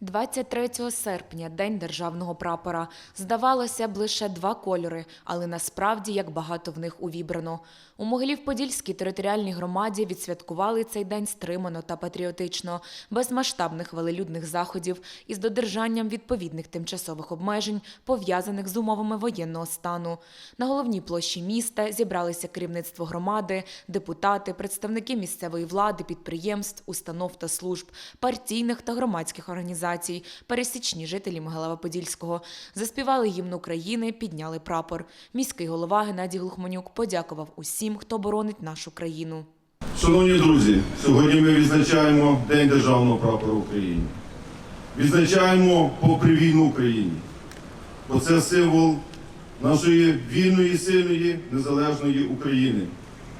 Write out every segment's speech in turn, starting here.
23 серпня День державного прапора. Здавалося б, лише два кольори, але насправді як багато в них увібрано. У Могилів-Подільській територіальній громаді відсвяткували цей день стримано та патріотично, без масштабних велелюдних заходів і з додержанням відповідних тимчасових обмежень, пов'язаних з умовами воєнного стану. На головній площі міста зібралися керівництво громади, депутати, представники місцевої влади, підприємств, установ та служб, партійних та громадських організацій, пересічні жителі Могилева-Подільського. Заспівали гімн України, підняли прапор. Міський голова Геннадій Глухманюк подякував усім, хто боронить нашу країну. Шановні друзі, сьогодні ми відзначаємо День Державного прапора України. Відзначаємо попри війну Україні, бо це символ нашої вільної, сильної, незалежної України,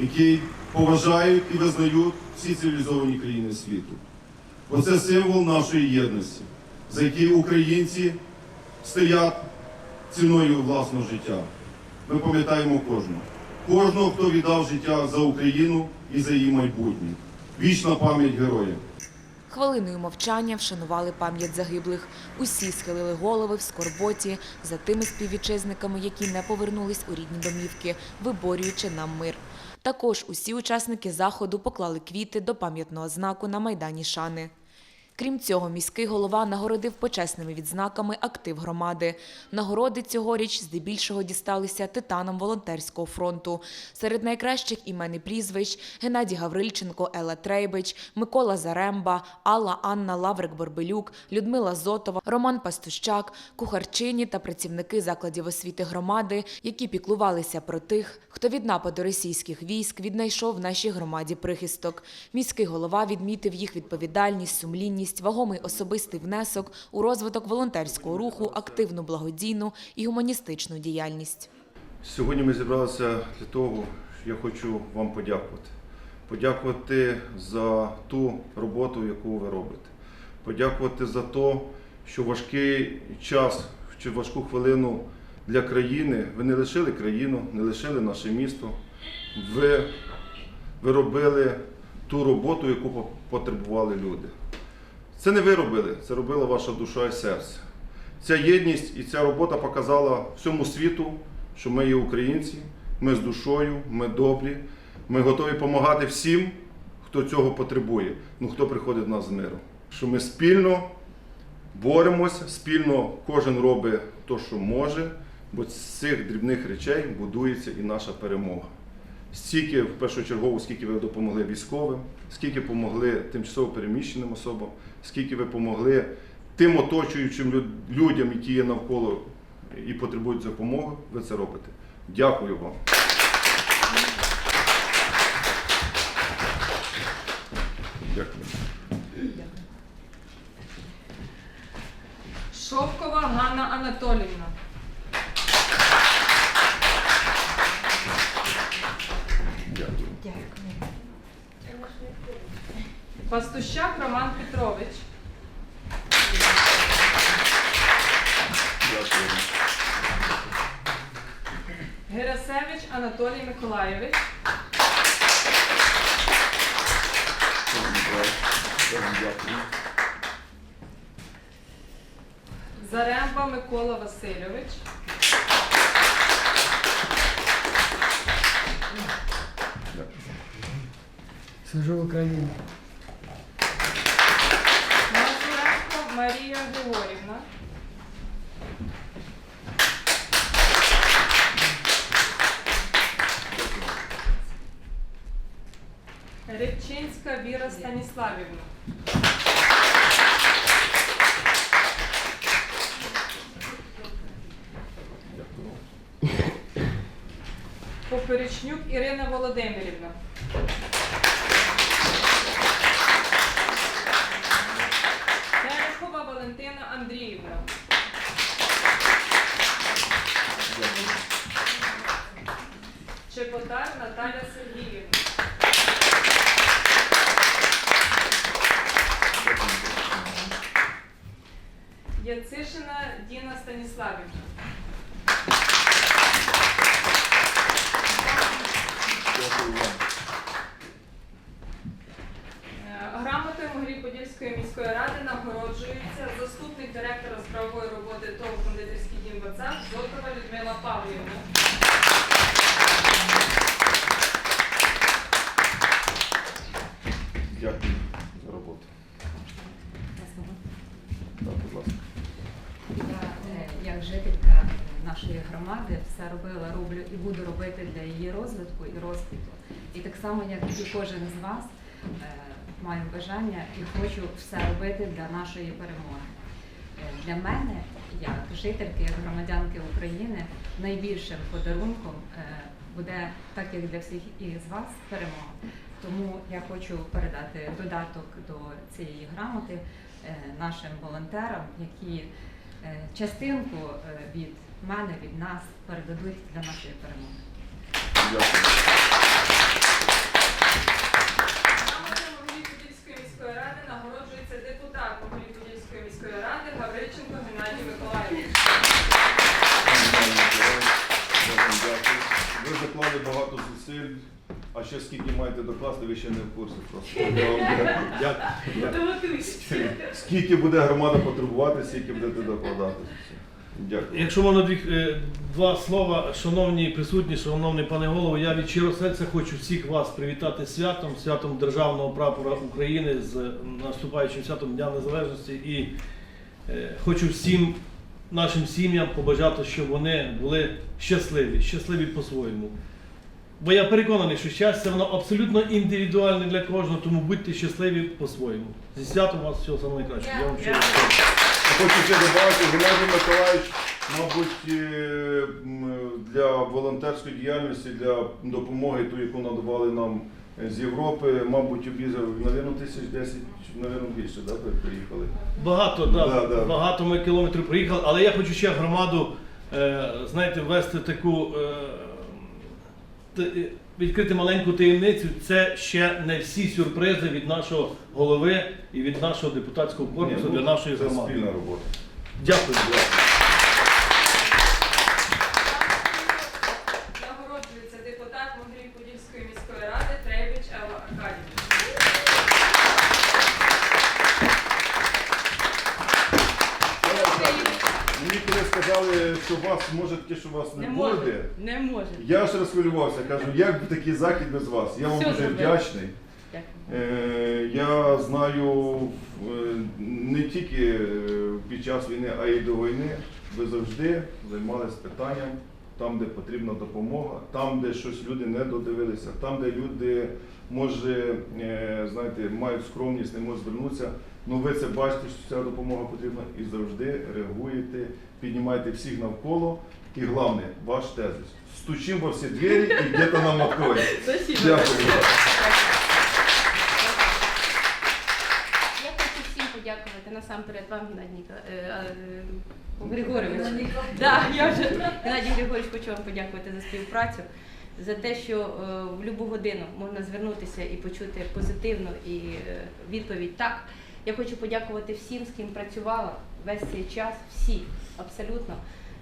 який поважають і визнають всі цивілізовані країни світу. Бо це символ нашої єдності, за який українці стоять ціною власного життя. Ми пам'ятаємо кожного. Кожного, хто віддав життя за Україну і за її майбутнє. Вічна пам'ять героям. Хвилиною мовчання вшанували пам'ять загиблих. Усі схилили голови в скорботі за тими співвітчизниками, які не повернулись у рідні домівки, виборюючи нам мир. Також усі учасники заходу поклали квіти до пам'ятного знаку на майдані Шани. Крім цього, міський голова нагородив почесними відзнаками актив громади. Нагороди цьогоріч здебільшого дісталися титанам волонтерського фронту. Серед найкращих імен і прізвищ Геннадій Гаврильченко, Ела Трейбич, Микола Заремба, Алла Анна Лаврик Борбелюк, Людмила Зотова, Роман Пастущак, кухарчині та працівники закладів освіти громади, які піклувалися про тих, хто від нападу російських військ віднайшов в нашій громаді прихисток. Міський голова відмітив їх відповідальність, сумлінність, вагомий особистий внесок у розвиток волонтерського руху, активну благодійну і гуманістичну діяльність. Сьогодні ми зібралися для того, що я хочу вам подякувати. Подякувати за ту роботу, яку ви робите. Подякувати за те, що важкий час чи важку хвилину для країни ви не лишили країну, не лишили наше місто. Ви, ви робили ту роботу, яку потребували люди. Це не ви робили, це робила ваша душа і серце. Ця єдність і ця робота показала всьому світу, що ми є українці, ми з душою, ми добрі, ми готові допомагати всім, хто цього потребує, ну хто приходить до нас з миром. Що ми спільно боремося, спільно кожен робить те, що може, бо з цих дрібних речей будується і наша перемога. Стільки, в першу чергу, скільки ви допомогли військовим, скільки допомогли тимчасово переміщеним особам, скільки ви допомогли тим оточуючим людям, які є навколо і потребують допомоги, ви це робите. Дякую вам. Дякую. Шовкова Ганна Анатоліївна. Дякую. Пастущак Роман Петрович. Дякую. Герасевич Анатолій Миколайович. Дякую. Заремба Микола Васильович. Служу Україні. Марія Григорівна. Рибчинська Віра Станіславівна. Поперечнюк Ірина Володимирівна. Валентина Андріївна. Чепотар Наталя Сергіївна. Яцишина Діна Станіславівна. Дякую. Е, Грамотою Могилів-Подільської міської міської ради нагороджується заступник директора з правової роботи ТОВ кондитерський дім ВАЦАП Зотова Людмила Павлівна. Дякую за роботу. Так, будь ласка. Я е, як жителька нашої громади все робила, роблю і буду робити для її розвитку і розквіту. І так само, як і кожен з вас, е, маю бажання і хочу все робити для нашої перемоги. Для мене, як жительки, як громадянки України, найбільшим подарунком е, буде, так як для всіх із вас, перемога. Тому я хочу передати додаток до цієї грамоти е, нашим волонтерам, які е, частинку від мене, від нас передадуть для нашої перемоги. Дякую. Грамотою Могилів-Подільської міської ради нагороджується депутат Могилів-Подільської міської ради Гаврильченко Геннадій Миколаївич. Дякую. Ви заклали багато зусиль, а ще скільки маєте докласти, ви ще не в курсі просто. Я вам дякую. Готуйтесь. Скільки буде громада потребувати, скільки будете докладати. Дякую. Якщо можна дві, е, два слова, шановні присутні, шановний пане голово, я від щирого серця хочу всіх вас привітати з святом, святом Державного прапора України з наступаючим святом Дня Незалежності і е, хочу всім нашим сім'ям побажати, щоб вони були щасливі, щасливі по-своєму. Бо я переконаний, що щастя воно абсолютно індивідуальне для кожного, тому будьте щасливі по-своєму. Зі святом вас всього самого найкращого. Я вам щиро дякую. Хочу ще додати, Геннадій Миколаївич, мабуть, е, для волонтерської діяльності, для допомоги, ту, яку надавали нам з Європи, мабуть, обізав, мабуть, тисяч десять, мабуть, більше, да, приїхали? Багато, да, Да, да. багато ми кілометрів проїхали, але я хочу ще громаду, е, знаєте, ввести таку, е, е, відкрити маленьку таємницю. Це ще не всі сюрпризи від нашого голови і від нашого депутатського корпусу Ні, ну, для нашої Це громади. спільна робота. Дякую. Що вас може таке, що вас не, Не буде. може. Не може. Я ж розхвилювався, кажу, як би такий захід без вас. Я вам Все дуже зробили. вдячний. Е, Я знаю е, не тільки е, під час війни, а й до війни. Ви завжди займалися питанням там, де потрібна допомога, там, де щось люди не додивилися, там, де люди, може, е, знаєте, мають скромність, не можуть звернутися. Ну ви це бачите, що ця допомога потрібна і завжди реагуєте, піднімаєте всіх навколо. І головне, ваш тезис. Стучим во всі двері і где-то нам. Спасибо. Дякую. Я хочу всім подякувати насамперед вам, Геннадій е, е, Григорович. Да, я вже Геннадій Григорович хочу вам подякувати за співпрацю, за те, що е, в будь-яку годину можна звернутися і почути позитивну і е, відповідь так. Я хочу подякувати всім, з ким працювала весь цей час, всі абсолютно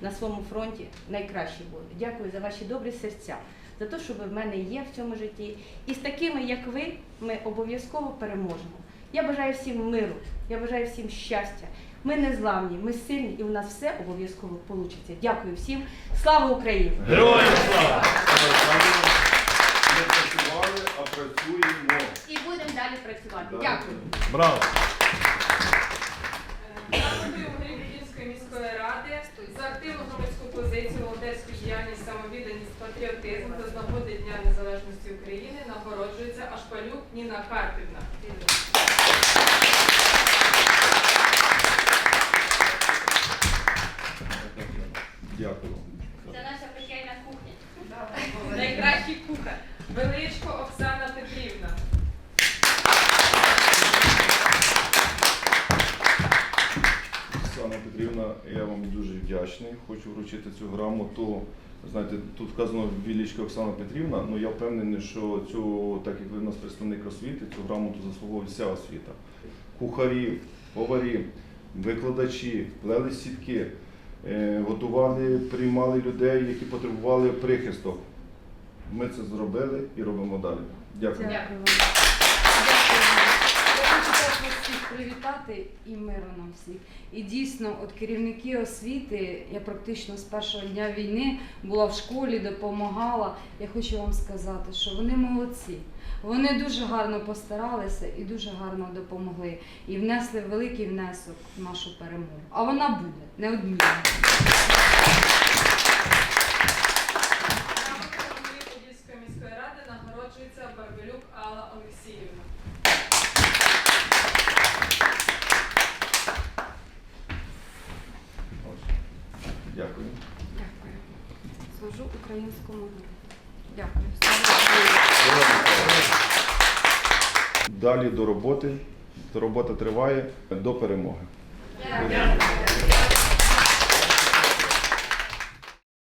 на своєму фронті найкращі були. Дякую за ваші добрі серця, за те, що ви в мене є в цьому житті. І з такими, як ви, ми обов'язково переможемо. Я бажаю всім миру, я бажаю всім щастя. Ми не зламні, ми сильні і у нас все обов'язково вийде. Дякую всім. Слава Україні! Героям слава! Працюємо. І будемо далі працювати. Дякую. Браво! Дякую Могилів-Подільської міської ради за активну громадську позицію, волонтерську діяльність, самовідданість, патріотизм та з нагоди Дня Незалежності України нагороджується Ашпалюк Ніна Карпівна. Я вам дуже вдячний. Хочу вручити цю грамоту. Знаєте, тут вказано Вілічка Оксана Петрівна, але я впевнений, що цю, так як ви в нас представник освіти, цю грамоту заслуговує вся освіта. Кухарі, поварі, викладачі, плели сітки, е, готували, приймали людей, які потребували прихисток. Ми це зробили і робимо далі. Дякую. Дякую вам. Я хочу попросити всіх привітати і миру нам всіх. І дійсно, от керівники освіти, я практично з першого дня війни була в школі, допомагала. Я хочу вам сказати, що вони молодці. Вони дуже гарно постаралися і дуже гарно допомогли. І внесли великий внесок в нашу перемогу. А вона буде неодмінно. Грамотою голови Подільської міської ради нагороджується Барбелюк Алла Олексіївна. Дякую. Дякую. Служу українському народу. Дякую. Далі до роботи. Робота триває до перемоги. Дякую.